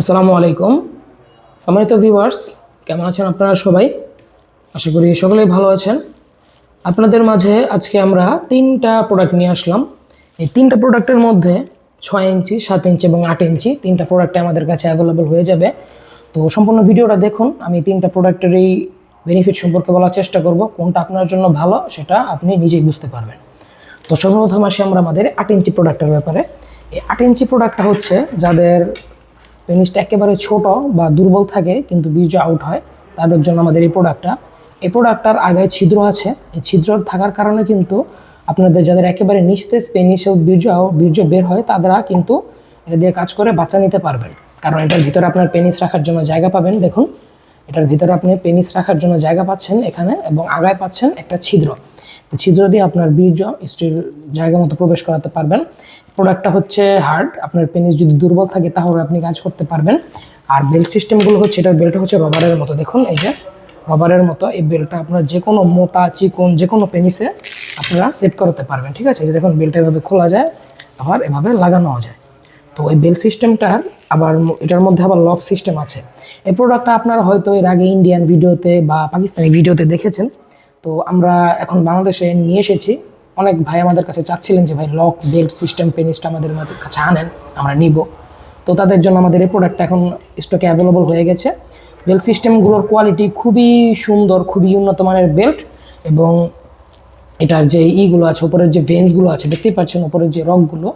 আসসালামু আলাইকুম। সম্মানিত ভিউয়ার্স কেমন আছেন আপনারা সবাই? আশা করি সকলেই ভালো আছেন। আপনাদের মাঝে আজকে আমরা তিনটা প্রোডাক্ট নিয়ে আসলাম। এই তিনটা প্রোডাক্টের মধ্যে ছয় ইঞ্চি, সাত ইঞ্চি এবং আট ইঞ্চি তিনটা প্রোডাক্টে আমাদের কাছে অ্যাভেলেবল হয়ে যাবে। তো সম্পূর্ণ ভিডিওটা দেখুন, আমি তিনটা প্রোডাক্টেরই বেনিফিট সম্পর্কে বলার চেষ্টা করব, কোনটা আপনার জন্য ভালো সেটা আপনি নিজেই বুঝতে পারবেন। তো সর্বপ্রথম আসি আমরা আমাদের আট ইঞ্চি প্রোডাক্টের ব্যাপারে। এই আট ইঞ্চি প্রোডাক্টটা হচ্ছে যাদের পেনিসটা একেবারে ছোট বা দুর্বল থাকে, কিন্তু বীর্য আউট হয়, তাদের জন্য আমাদের এই প্রোডাক্টটা এই প্রোডাক্টটার আগায় ছিদ্র আছে। এই ছিদ্র থাকার কারণে কিন্তু আপনাদের যাদের একেবারে নিস্তেজ পেনিসেও বীর্য বীর্য বের হয়, তারা কিন্তু এটা দিয়ে কাজ করে বাচ্চা নিতে পারবেন। কারণ এটার ভিতরে আপনার পেনিস রাখার জন্য জায়গা পাবেন। দেখুন এটার ভিতরে আপনি পেনিস রাখার জন্য জায়গা পাচ্ছেন এখানে এবং আগায় পাচ্ছেন একটা ছিদ্র। ছিদ্র দিয়ে আপনার বীর্য, স্ত্রীর জায়গা মতো প্রবেশ করাতে পারবেন। প্রোডাক্টটা হচ্ছে হার্ড আপনার পেনিস যদি দুর্বল থাকে তাহলে আপনি কাজ করতে পারবেন। আর বেল্ট সিস্টেমগুলো হচ্ছে, এটার বেল্ট হচ্ছে রবারের মতো। দেখুন, এই যে রবারের মতো, এই বেল্টটা আপনার যে কোনো মোটা, চিকন, যে কোনো পেনিসে আপনারা সেট করতে পারবেন। ঠিক আছে? যে দেখুন বেল্টটা এভাবে খোলা যায়, আবার এভাবে লাগানো যায়। তো ওই বেল সিস্টেমটার আবার এটার মধ্যে আবার লক সিস্টেম আছে। এই প্রোডাক্টটা আপনারা হয়তো এর আগে ইন্ডিয়ান ভিডিওতে বা পাকিস্তানি ভিডিওতে দেখেছেন। তো আমরা এখন বাংলাদেশে নিয়ে এসেছি। অনেক ভাই আমাদের কাছে চাচ্ছিলেন যে, ভাই লক বেল্ট সিস্টেম পেনিসটা আমাদের কাছে আনেন, আমরা নিব। তো তাদের জন্য আমাদের এই প্রোডাক্টটা এখন স্টকে অ্যাভেলেবল হয়ে গেছে। বেল্ট সিস্টেমগুলোর কোয়ালিটি খুবই সুন্দর, খুবই উন্নত মানের বেল্ট এবং এটার যে ইগুলো আছে, উপরের যে ভেন্সগুলো আছে, দেখতেই পাচ্ছেন উপরের যে রকগুলো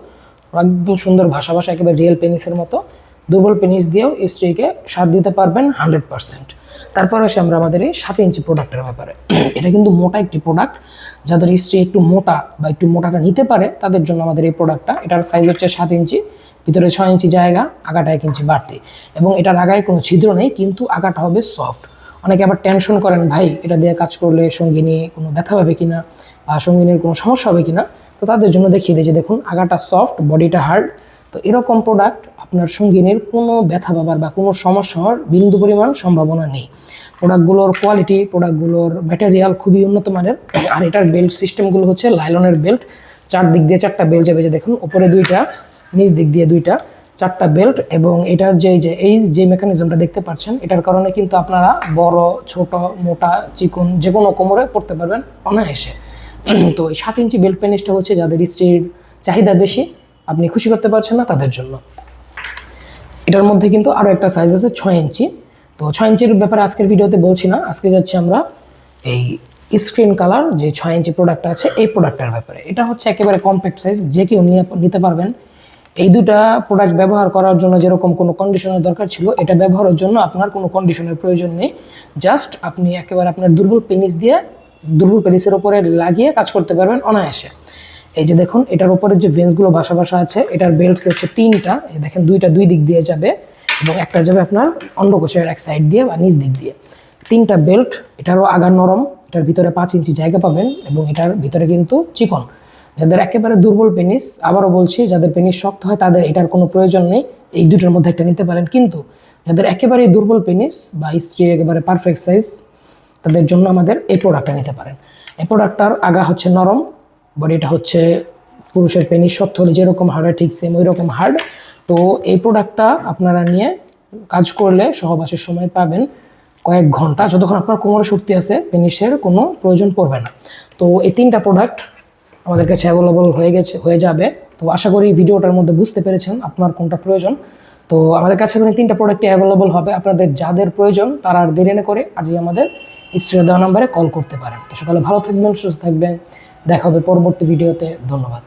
একদম সুন্দর ভাষা ভাষা একেবারে রিয়েল পেনিসের মতো। দুর্বল পেনিস দিয়েও স্ত্রীকে সাথ দিতে পারবেন হান্ড্রেড পার্সেন্ট তারপর আসে আমরা আমাদের এই সাত ইঞ্চি প্রোডাক্টের ব্যাপারে। এটা কিন্তু মোটা একটি প্রোডাক্ট যাদের স্ত্রী একটু মোটা বা একটু মোটাটা নিতে পারে, তাদের জন্য আমাদের এই প্রোডাক্টটা এটার সাইজ হচ্ছে সাত ইঞ্চি ভিতরে ছয় ইঞ্চি জায়গা, আগাটা এক ইঞ্চি বাড়তি। এবং এটার আগায় কোনো ছিদ্র নেই, কিন্তু আগাটা হবে সফট অনেকে আবার টেনশন করেন, ভাই, এটা দিয়ে কাজ করলে সঙ্গিনী কোনো ব্যথা পাবে কিনা বা সঙ্গিনীর কোনো সমস্যা হবে কিনা? তো তাদের জন্য দেখিয়ে দিয়েছে দেখুন, আগাটা সফট বডিটা হার্ড তো এরকম প্রোডাক্ট আপনার সঙ্গিনীর কোনো ব্যথা পাবার বা কোনো সমস্যা হওয়ার বিন্দু পরিমাণ সম্ভাবনা নেই। প্রোডাক্টগুলোর কোয়ালিটি প্রোডাক্টগুলোর ম্যাটেরিয়াল খুবই উন্নত মানের। আর এটার বেল্ট সিস্টেমগুলো হচ্ছে লাইলনের বেল্ট চার দিক দিয়ে চারটা বেল্ট যাবে যে দেখুন উপরে দুইটা, নিচ দিক দিয়ে দুইটা, চারটা বেল্ট এবং এটার যে যে, এই যে মেকানিজমটা দেখতে পাচ্ছেন, এটার কারণে কিন্তু আপনারা বড়, ছোট, মোটা, চিকন যে কোনো কোমরে পড়তে পারবেন অনায়াসে। তো এই সাত ইঞ্চি বেল্ট পেনিসটা হচ্ছে যাদের স্ত্রীর চাহিদা বেশি, আপনি খুশি করতে পারছেন না তাদের জন্য। এটার মধ্যে কিন্তু আরও একটা সাইজ আছে ছয় ইঞ্চি। তো ছয় ইঞ্চির ব্যাপারে আজকের ভিডিওতে বলছি না, আজকে যাচ্ছি আমরা এই স্ক্রিন কালার যে ছয় ইঞ্চি প্রোডাক্ট আছে, এই প্রোডাক্টের ব্যাপারে। এটা হচ্ছে একেবারে কম্প্যাক্ট সাইজ যে কেউ নিয়ে নিতে পারবেন। এই দুটা প্রোডাক্ট ব্যবহার করার জন্য যেরকম কোনো কন্ডিশনের দরকার ছিল, এটা ব্যবহারের জন্য আপনার কোনো কন্ডিশনের প্রয়োজন নেই। জাস্ট আপনি একেবারে আপনার দুর্বল পেনিস দিয়ে দুর্বল পেনিসের উপরে লাগিয়ে কাজ করতে পারবেন অনায়াসে। এই যে দেখুন, এটার উপরে যে ভেন্সগুলো বাসা বাসা আছে, এটার বেল্ট হচ্ছে তিনটা। এই দেখেন, দুইটা দুই দিক দিয়ে যাবে এবং একটা যাবে আপনার অন্ডকোষের এক সাইড দিয়ে বা নিচ দিক দিয়ে। তিনটা বেল্ট এটারও আগার নরম, এটার ভিতরে পাঁচ ইঞ্চি জায়গা পাবেন এবং এটার ভিতরে কিন্তু চিকন। যাদের একেবারে দুর্বল পেনিস আবারও বলছি, যাদের পেনিস শক্ত হয়, তাদের এটার কোনো প্রয়োজন নেই। এই দুটোর মধ্যে একটা নিতে পারেন। কিন্তু যাদের একেবারেই দুর্বল পেনিস বা স্ত্রী একেবারে পারফেক্ট সাইজ তাদের জন্য আমাদের এই প্রোডাক্টটা নিতে পারেন। এই প্রোডাক্টটার আগা হচ্ছে নরম বডিটা হচ্ছে পুরুষের পেনিস শক্ত হলে যেরকম হার্ড হয় ঠিক সেম ওই রকম হার্ড তো এই প্রোডাক্টটা আপনারা নিয়ে কাজ করলে সহবাসের সময় পাবেন কয়েক ঘণ্টা। যতক্ষণ আপনার কোমরে শক্তি আছে পেনিসের কোনো প্রয়োজন পড়বে না। তো এই তিনটা প্রোডাক্ট আমাদের কাছে অ্যাভেলেবল হয়ে গেছে, হয়ে যাবে। তো আশা করি ভিডিওটার মধ্যে বুঝতে পেরেছেন আপনার কোনটা প্রয়োজন। তো আমাদের কাছে তিনটা প্রোডাক্টই অ্যাভেলেবল হবে। আপনাদের যাদের প্রয়োজন, তারা আর দেরি না করে আজই আমাদের স্ক্রিনে দেওয়া নাম্বারে কল করতে পারেন। তো সকালে ভালো থাকবেন, সুস্থ থাকবেন। দেখা হবে পরবর্তী ভিডিওতে। ধন্যবাদ।